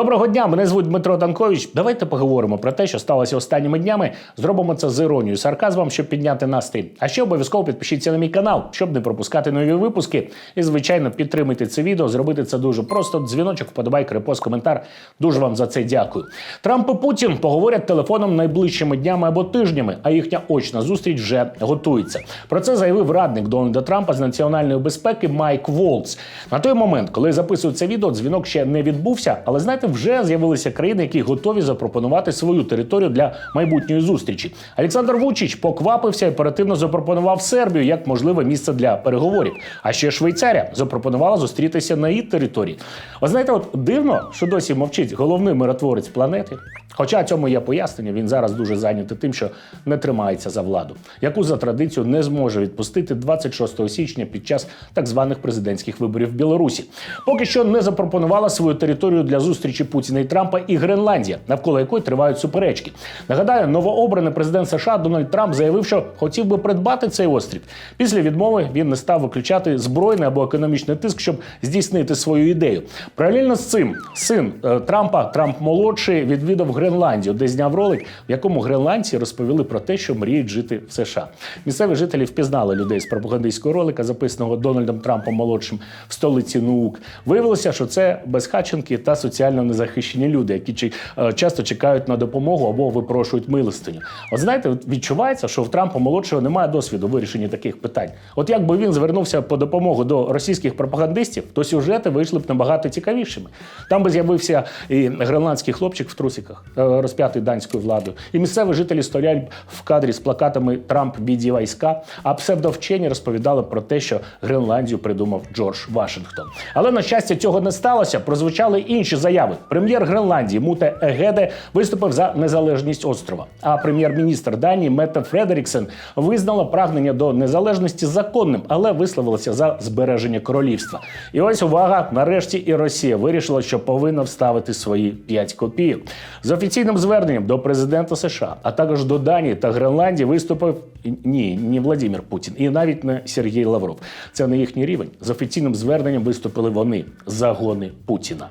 Доброго дня, мене звуть Дмитро Данкович. Давайте поговоримо про те, що сталося останніми днями. Зробимо це з іронією, сарказмом, щоб підняти настрій. А ще обов'язково підпишіться на мій канал, щоб не пропускати нові випуски. І, звичайно, підтримайте це відео. Зробити це дуже просто. Дзвіночок, вподобайка, репост, коментар. Дуже вам за це дякую. Трамп і Путін поговорять телефоном найближчими днями або тижнями, а їхня очна зустріч вже готується. Про це заявив радник Дональда Трампа з національної безпеки Майк Волц. На той момент, коли я записую це відео, дзвінок ще не відбувся, але знаєте, вже з'явилися країни, які готові запропонувати свою територію для майбутньої зустрічі. Олександр Вучич поквапився і оперативно запропонував Сербію як можливе місце для переговорів. А ще Швейцарія запропонувала зустрітися на її території. Ви знаєте, от дивно, що досі мовчить головний миротворець планети. Хоча цьому є пояснення, він зараз дуже зайнятий тим, що не тримається за владу, яку за традицію не зможе відпустити 26 січня під час так званих президентських виборів в Білорусі. Поки що не запропонувала свою територію для зустрічі Путіна і Трампа і Гренландія, навколо якої тривають суперечки. Нагадаю, новообраний президент США Дональд Трамп заявив, що хотів би придбати цей острів. Після відмови він не став виключати збройний або економічний тиск, щоб здійснити свою ідею. Паралельно з цим син е, Трампа, Трамп молодший, відвідав Гренландію, де зняв ролик, в якому гренландці розповіли про те, що мріють жити в США. Місцеві жителі впізнали людей з пропагандистського ролика, записаного Дональдом Трампом молодшим в столиці наук. Виявилося, що це безхатченки та соціально незахищені люди, які е, часто чекають на допомогу або випрошують милостиню. От знаєте, відчувається, що в Трампа молодшого немає досвіду в вирішенні таких питань. От якби він звернувся по допомогу до російських пропагандистів, то сюжети вийшли б набагато цікавішими. Там би з'явився і гренландський хлопчик в трусиках, е, розп'ятий данською владою, і місцеві жителі стоять в кадрі з плакатами Трамп біді війська. А псевдовчені розповідали про те, що Гренландію придумав Джордж Вашингтон. Але на щастя цього не сталося. Прозвучали інші заяви. Прем'єр Гренландії Муте Егеде виступив за незалежність острова. А прем'єр-міністр Данії Мете Фредеріксен визнала прагнення до незалежності законним, але висловилася за збереження королівства. І ось увага, нарешті і Росія вирішила, що повинна вставити свої 5 копійок. З офіційним зверненням до президента США, а також до Данії та Гренландії виступив ні, не Владимир Путін, і навіть не Сергій Лавров. Це не їхній рівень. З офіційним зверненням виступили вони загони Путіна.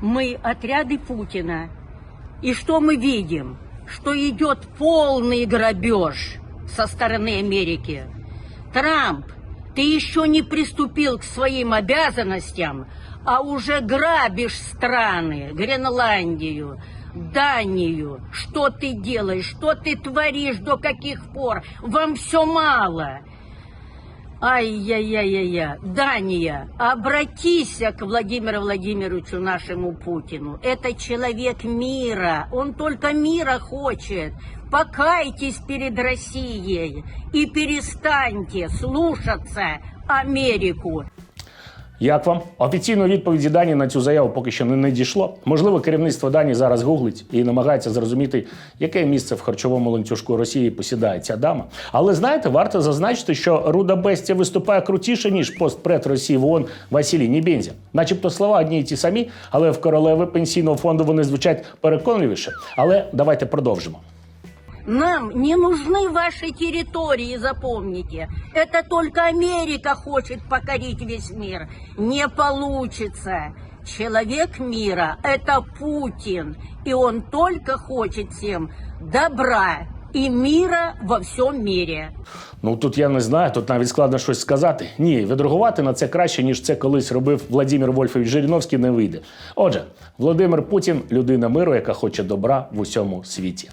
Мы отряды Путина. И что мы видим? Что идет полный грабеж со стороны Америки. Трамп, ты еще не приступил к своим обязанностям, а уже грабишь страны, Гренландию, Данию. Что ты делаешь? Что ты творишь? До каких пор? Вам все мало. Ай-яй-яй-яй-яй. Дания, обратись к Владимиру Владимировичу, нашему Путину. Это человек мира. Он только мира хочет. Покайтесь перед Россией и перестаньте слушаться Америку. Як вам офіційної відповіді Данії на цю заяву поки що не надійшло? Можливо, керівництво Данії зараз гуглить і намагається зрозуміти, яке місце в харчовому ланцюжку Росії посідає ця дама. Але знаєте, варто зазначити, що Руда Бестія виступає крутіше ніж постпред Росії в ООН Василій Нібензя. Начебто слова одні й ті самі, але в королеви пенсійного фонду вони звучать переконливіше. Але давайте продовжимо. Нам не нужны ваши территории, запомните. Это только Америка хочет покорить весь мир. Не получится. Человек мира – это Путин. И он только хочет всем добра и мира во всем мире. Ну тут я не знаю, тут навіть складно щось сказати. Ні, відреагувати на це краще, ніж це колись робив Владимир Вольфович Жириновський, не вийде. Отже, Володимир Путін людина миру, яка хоче добра в усьому світі.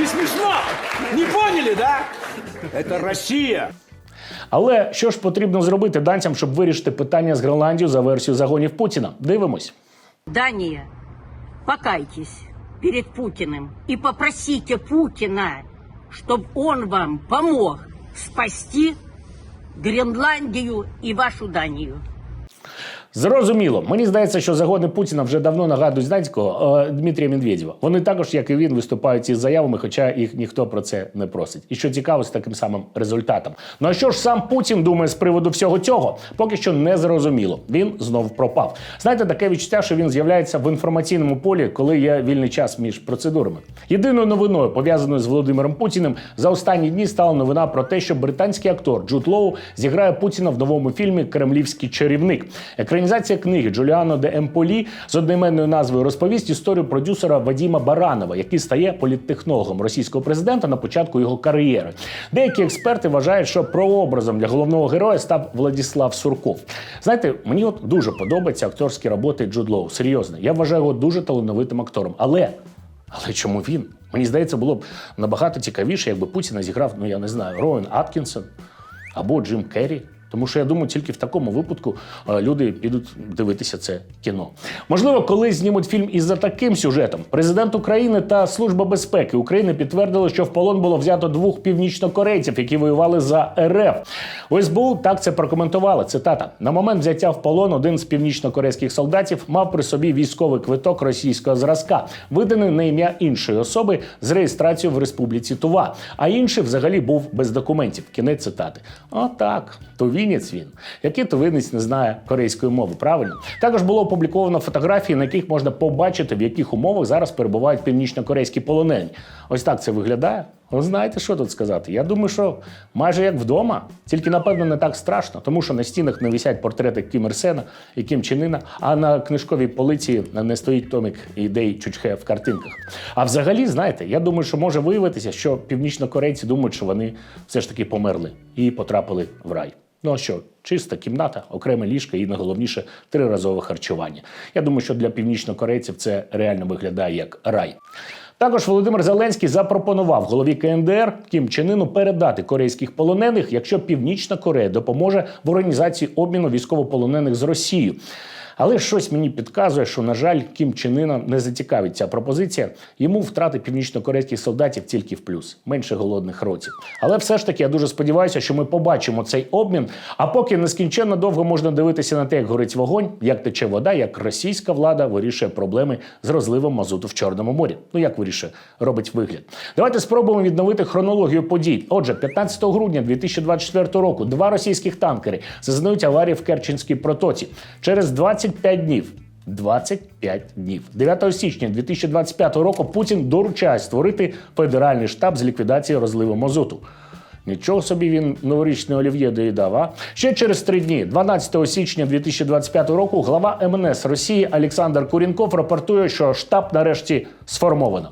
Не смешно? Не поняли, да? Это Россия. Але що ж потрібно зробити данцям, щоб вирішити питання з Гренландією за версією загонів Путіна? Дивимось. Дания, покайтесь перед Путиным и попросите Путина, чтобы он вам помог спасти Гренландию и вашу Данию. Зрозуміло, мені здається, що загони Путіна вже давно нагадують знаєте кого? Е, Дмитрія Медведєва. Вони також, як і він, виступають із заявами, хоча їх ніхто про це не просить. І що цікаво, з таким самим результатом. Ну а що ж сам Путін думає з приводу всього цього? Поки що не зрозуміло. Він знов пропав. Знаєте, таке відчуття, що він з'являється в інформаційному полі, коли є вільний час між процедурами. Єдиною новиною, пов'язаною з Володимиром Путіним, за останні дні стала новина про те, що британський актор Джуд Лоу зіграє Путіна в новому фільмі Кремлівський чарівник. Екранізація книги Джуліано де Емполі з одноіменною назвою розповість історію продюсера Вадіма Баранова, який стає політтехнологом російського президента на початку його кар'єри. Деякі експерти вважають, що прообразом для головного героя став Владіслав Сурков. Знаєте, мені от дуже подобаються акторські роботи Джуд Лоу. Серйозно, я вважаю його дуже талановитим актором. Але але чому він? Мені здається, було б набагато цікавіше, якби Путіна зіграв, ну я не знаю, Роуен Аткінсон або Джим Керрі. Тому що я думаю, тільки в такому випадку е, люди підуть дивитися це кіно. Можливо, колись знімуть фільм із за таким сюжетом. Президент України та Служба безпеки України підтвердили, що в полон було взято двох північнокорейців, які воювали за РФ. У СБУ так це прокоментували. Цитата: на момент взяття в полон один з північнокорейських солдатів мав при собі військовий квиток російського зразка, виданий на ім'я іншої особи з реєстрацією в Республіці Тува. А інший взагалі був без документів. Кінець цитати. Отак. Тувінець він. Який тувинець не знає корейської мови, правильно? Також було опубліковано фотографії, на яких можна побачити, в яких умовах зараз перебувають північно-корейські полонені. Ось так це виглядає. Ви знаєте, що тут сказати? Я думаю, що майже як вдома, тільки напевно не так страшно, тому що на стінах не висять портрети Кім Ір Сена і Кім Чен Іна, а на книжковій полиці не стоїть томик ідей Чучхе в картинках. А взагалі, знаєте, я думаю, що може виявитися, що північнокорейці думають, що вони все ж таки померли і потрапили в рай. Ну а що, чиста кімната, окреме ліжко і найголовніше триразове харчування. Я думаю, що для північнокорейців це реально виглядає як рай. Також Володимир Зеленський запропонував голові КНДР Кім Чен Іну передати корейських полонених, якщо Північна Корея допоможе в організації обміну військовополонених з Росією. Але щось мені підказує, що, на жаль, Кім Чен Іна не зацікавить ця пропозиція. Йому втрати північно-корейських солдатів тільки в плюс, менше голодних ротів. Але все ж таки я дуже сподіваюся, що ми побачимо цей обмін. А поки нескінченно довго можна дивитися на те, як горить вогонь, як тече вода, як російська влада вирішує проблеми з розливом мазуту в Чорному морі. Ну як вирішує, робить вигляд. Давайте спробуємо відновити хронологію подій. Отже, 15 грудня 2024 року два російських танкери зазнають аварії в Керченській протоці. Через 25 днів 25 днів. 9 січня 2025 року Путін доручає створити федеральний штаб з ліквідації розливу мазуту. Нічого собі він новорічний олів'є доїдав. А ще через три дні, 12 січня 2025 року, глава МНС Росії Олександр Курінков рапортує, що штаб нарешті сформовано.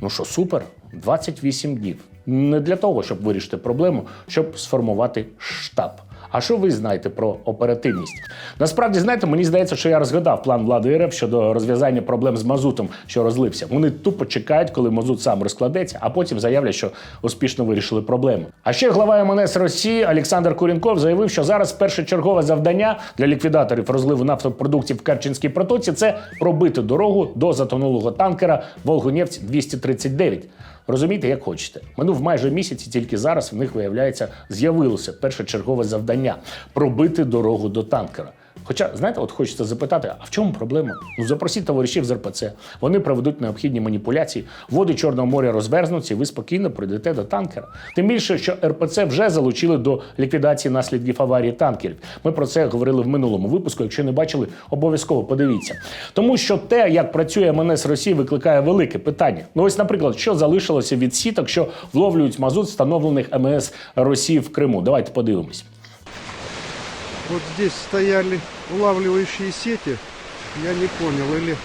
Ну що, супер, 28 днів. Не для того, щоб вирішити проблему, щоб сформувати штаб. А що ви знаєте про оперативність? Насправді, знаєте, мені здається, що я розгадав план влади РФ щодо розв'язання проблем з мазутом, що розлився. Вони тупо чекають, коли мазут сам розкладеться, а потім заявлять, що успішно вирішили проблему. А ще глава МНС Росії Олександр Курінков заявив, що зараз першочергове завдання для ліквідаторів розливу нафтопродуктів в Керченській протоці це пробити дорогу до затонулого танкера Волгонефть 239. Розумієте, як хочете. Минув майже місяць, і тільки зараз в них виявляється з'явилося першочергове завдання пробити дорогу до танкера. Хоча, знаєте, от хочеться запитати, а в чому проблема? Ну запросіть товаришів з РПЦ, вони проведуть необхідні маніпуляції, води Чорного моря розверзнуться, і ви спокійно прийдете до танкера. Тим більше, що РПЦ вже залучили до ліквідації наслідків аварії танкерів. Ми про це говорили в минулому випуску. Якщо не бачили, обов'язково подивіться. Тому що те, як працює МНС Росії, викликає велике питання. Ну ось, наприклад, що залишилося від сіток, що вловлюють мазут, встановлених МНС Росії в Криму. Давайте подивимось. Вот здесь стояли улавливающие сети. Я не понял, или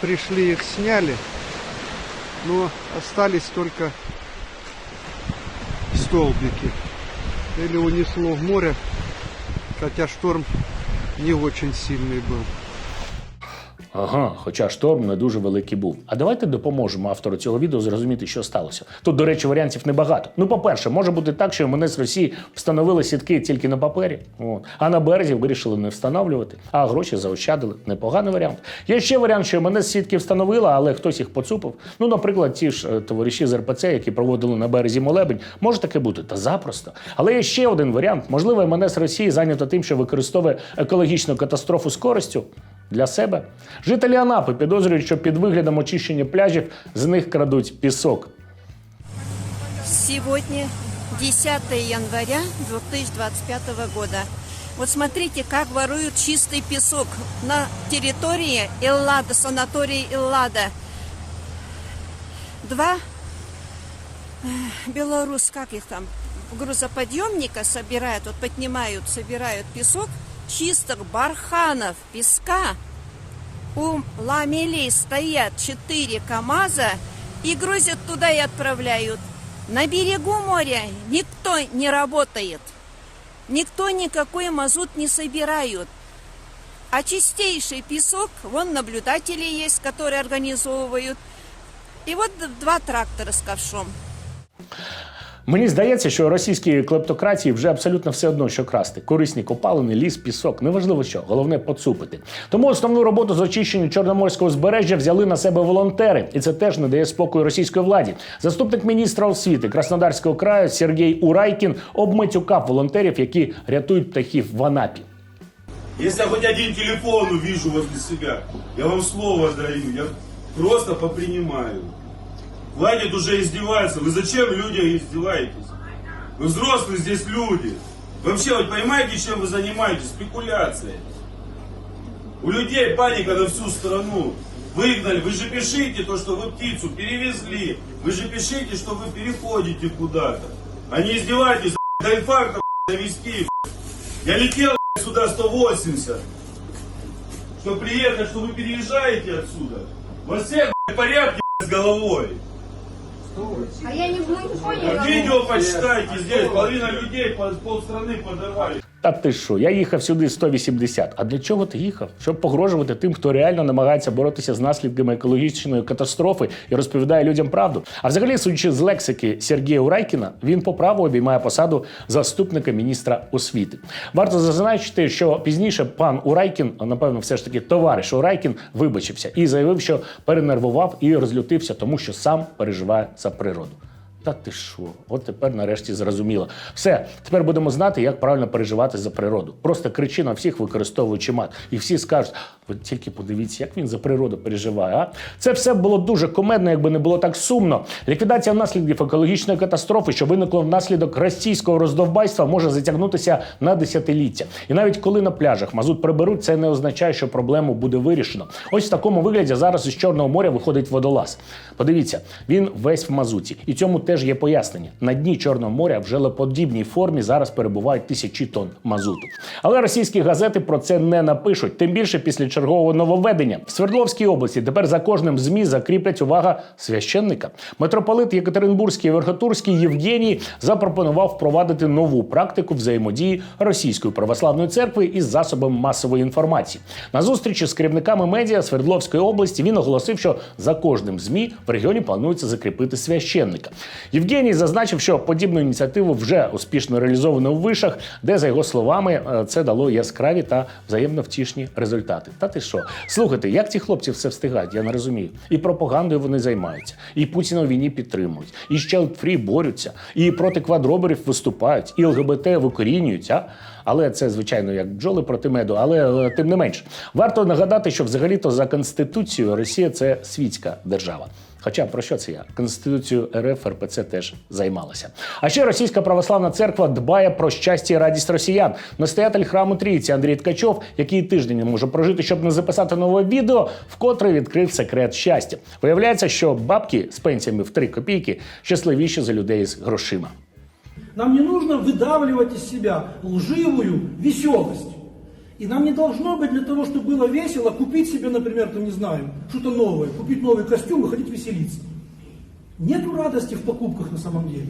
пришли их сняли, но остались только столбики. Или унесло в море, хотя шторм не очень сильный был. Ага, хоча шторм не дуже великий був. А давайте допоможемо автору цього відео зрозуміти, що сталося. Тут, до речі, варіантів небагато. Ну, по-перше, може бути так, що мене з Росії встановили сітки тільки на папері, от. а на березі вирішили не встановлювати, а гроші заощадили. Непоганий варіант. Є ще варіант, що мене сітки встановили, але хтось їх поцупив. Ну, наприклад, ті ж е, товариші з РПЦ, які проводили на березі молебень, може таке бути, та запросто. Але є ще один варіант. Можливо, з Росії зайнято тим, що використовує екологічну катастрофу з користю для себе. Жителі Анапи підозрюють, що під виглядом очищення пляжів з них крадуть пісок. Сегодня 10 января 2025 года. Вот смотрите, как воруют чистый песок на территории Эллада, санатории Эллада. Два э, белорус, как их там, грузоподъемника собирают, вот поднимают, собирают песок, чистых барханов песка. У ламелей стоят 4 КАМАЗа и грузят туда и отправляют. На берегу моря никто не работает. Никто никакой мазут не собирают. А чистейший песок, вон наблюдатели есть, которые организовывают. И вот два трактора с ковшом. Мені здається, що російській клептократії вже абсолютно все одно, що красти. Корисні копалини, ліс, пісок. Неважливо що, головне поцупити. Тому основну роботу з очищення чорноморського збережжя взяли на себе волонтери, і це теж не дає спокою російській владі. Заступник міністра освіти Краснодарського краю Сергій Урайкін обматюкав волонтерів, які рятують птахів в Анапі. Если я хоть один телефон увижу возле себя, я вам слово даю, я просто попринимаю. Хватит уже издеваться. Вы зачем люди издеваетесь? Вы взрослые здесь люди. Вообще, вы понимаете, чем вы занимаетесь? Спекуляцией. У людей паника на всю страну. Выгнали. Вы же пишите то, что вы птицу перевезли. Вы же пишите, что вы переходите куда-то. А не издевайтесь, до инфаркта довести. Я летел сюда 180. Чтобы приехать, что вы переезжаете отсюда. Во всех порядке с головой. А я не, не понял. Видео почитайте здесь. Половина людей, пол- полстраны подорвали. Та ти що? Я їхав сюди 180. А для чого ти їхав? Щоб погрожувати тим, хто реально намагається боротися з наслідками екологічної катастрофи і розповідає людям правду. А взагалі, судячи з лексики Сергія Урайкіна, він по праву обіймає посаду заступника міністра освіти. Варто зазначити, що пізніше пан Урайкін, напевно, все ж таки товариш Урайкін, вибачився і заявив, що перенервував і розлютився, тому що сам переживає за природу. Та ти що? От тепер нарешті зрозуміло. Все, тепер будемо знати, як правильно переживати за природу. Просто кричи на всіх, використовуючи мат. І всі скажуть: ви тільки подивіться, як він за природу переживає. А це все було дуже комедно, якби не було так сумно. Ліквідація наслідків екологічної катастрофи, що виникло внаслідок російського роздовбайства, може затягнутися на десятиліття. І навіть коли на пляжах мазут приберуть, це не означає, що проблему буде вирішено. Ось в такому вигляді зараз із Чорного моря виходить водолаз. Подивіться, він весь в мазуті, і цьому теж є пояснення. На дні Чорного моря в желеподібній формі зараз перебувають тисячі тонн мазуту. Але російські газети про це не напишуть. Тим більше після чергового нововведення в Свердловській області тепер за кожним змі закріплять увага священника. Митрополит Єкатеринбурзький Верхотурський Євгеній запропонував впровадити нову практику взаємодії російської православної церкви із засобами масової інформації. На зустрічі з керівниками медіа Свердловської області він оголосив, що за кожним змі в регіоні планується закріпити священника. Євгеній зазначив, що подібну ініціативу вже успішно реалізовано у вишах, де, за його словами, е, це дало яскраві та взаємно втішні результати. Та ти що? Слухайте, як ці хлопці все встигають, я не розумію. І пропагандою вони займаються, і Путіна в війні підтримують, і ще фрі борються, і проти квадроберів виступають, і ЛГБТ викорінюють. Але це, звичайно, як бджоли проти меду. Але е, тим не менш, варто нагадати, що взагалі-то за конституцією Росія це світська держава. Хоча про що це я? Конституцію РФ РПЦ теж займалася. А ще російська православна церква дбає про щастя і радість росіян. Настоятель храму Трійці Андрій Ткачов, який тиждень не може прожити, щоб не записати нове відео, вкотре відкрив секрет щастя. Виявляється, що бабки з пенсіями в 3 копійки щасливіші за людей з грошима. Нам не нужно выдавливать из себя лживую веселость. И нам не должно быть для того, чтобы было весело, купить себе, например, там, не знаю, что-то новое, купить новый костюм и ходить веселиться. Нету радости в покупках на самом деле.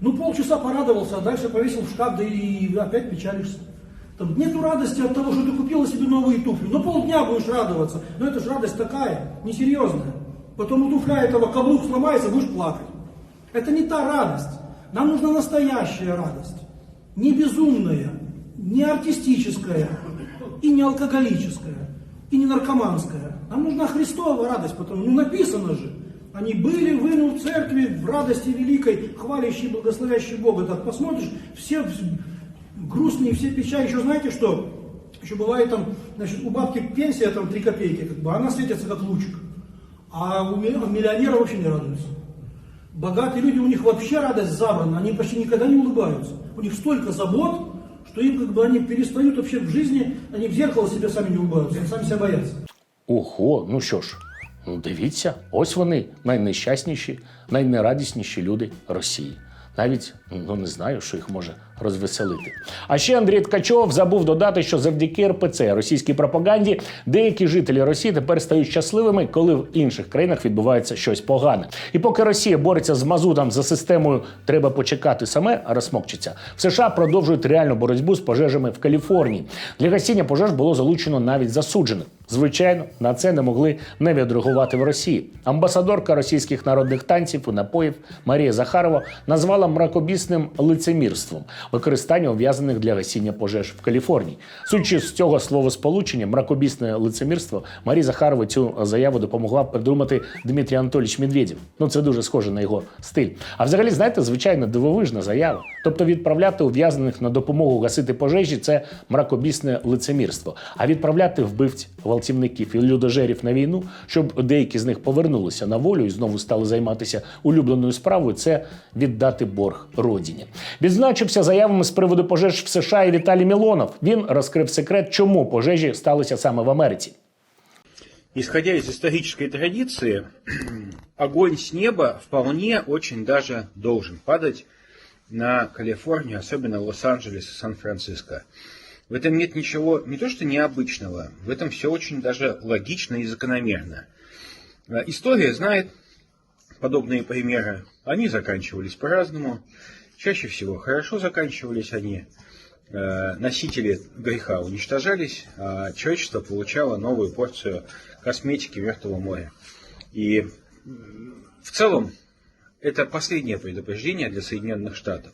Ну, полчаса порадовался, а дальше повесил в шкаф, да и опять печалишься. Там нету радости от того, что ты купила себе новые туфли. Но полдня будешь радоваться. Но это же радость такая, несерьезная. Потом у туфля этого каблук сломается, будешь плакать. Это не та радость. Нам нужна настоящая радость. Не безумная, не артистическая и не алкоголическая, и не наркоманская. Нам нужна Христова радость, потому ну написано же. Они были, в церкви, в радости великой, хвалящие, благословящие Бога. Так посмотришь, все грустные, все печали. Еще знаете что? Еще бывает там, значит, у бабки пенсия там 3 копейки, как бы, она светится как лучик. А у а миллионера вообще не радуются. Богатые люди, у них вообще радость забрана, они почти никогда не улыбаются. У них столько забот, что им как бы они перестают вообще в жизни, они в зеркало себе сами не улыбаются, они сами себя боятся. Ого, ну що ж, ну дивіться, ось вони найнещасніші, найнерадісніші люди Росії. Навіть ну не знаю, що їх може розвеселити. А ще Андрій Ткачов забув додати, що завдяки РПЦ російській пропаганді деякі жителі Росії тепер стають щасливими, коли в інших країнах відбувається щось погане. І поки Росія бореться з мазутом за системою треба почекати саме розсмокчиться, в США продовжують реальну боротьбу з пожежами в Каліфорнії. Для гасіння пожеж було залучено навіть засуджених. Звичайно, на це не могли не відреагувати в Росії. Амбасадорка російських народних танців і напоїв Марія Захарова назвала мракобісним лицемірством використання ув'язаних для гасіння пожеж в Каліфорнії. Судячи з цього словосполучення, мракобісне лицемірство Марі Захарова цю заяву допомогла придумати Дмитрій Анатолійович Медведєв. Ну це дуже схоже на його стиль. А взагалі, знаєте, звичайно, дивовижна заява. Тобто відправляти ув'язнених на допомогу гасити пожежі це мракобісне лицемірство. А відправляти вбивць, гвалтівників і людожерів на війну, щоб деякі з них повернулися на волю і знову стали займатися улюбленою справою, це віддати борг родині. Відзначився заявами з приводу пожеж в США і Віталій Мілонов. Він розкрив секрет, чому пожежі сталися саме в Америці. Исходя из исторической традиции, огонь с неба вполне очень даже должен падать на Калифорнию, особенно Лос-Анджелес и Сан-Франциско. В этом нет ничего не то что необычного, в этом все очень даже логично и закономерно. Э, История знает подобные примеры. Они заканчивались по-разному. Чаще всего хорошо заканчивались они. Э, Носители греха уничтожались, а человечество получало новую порцию косметики Мертвого моря. И в целом это последнее предупреждение для Соединенных Штатов.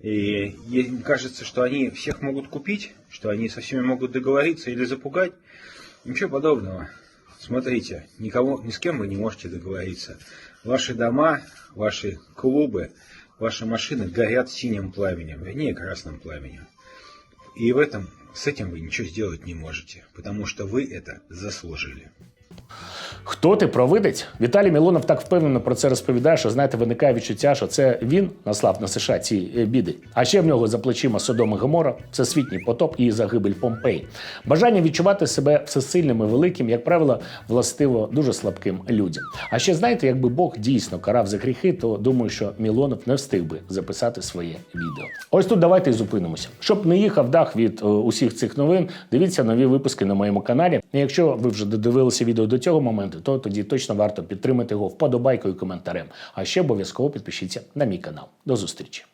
И ей кажется, что они всех могут купить, что они со всеми могут договориться или запугать. Ничего подобного. Смотрите, никого, ни с кем вы не можете договориться. Ваши дома, ваши клубы, ваши машины горят синим пламенем, вернее красным пламенем. И в этом, с этим вы ничего сделать не можете, потому что вы это заслужили. Хто ти провидець? Віталій Мілонов так впевнено про це розповідає, що знаєте, виникає відчуття, що це він наслав на США ці е, біди. А ще в нього за плечима Содом і Гомора, всесвітній потоп і загибель Помпей. Бажання відчувати себе всесильним і великим, як правило, властиво дуже слабким людям. А ще знаєте, якби Бог дійсно карав за гріхи, то думаю, що Мілонов не встиг би записати своє відео. Ось тут давайте і зупинимося. Щоб не їхав дах від е, усіх цих новин, дивіться нові випуски на моєму каналі. І якщо ви вже додивилися відео до цього моменту, то тоді точно варто підтримати його вподобайкою і коментарем. А ще обов'язково підпишіться на мій канал. До зустрічі.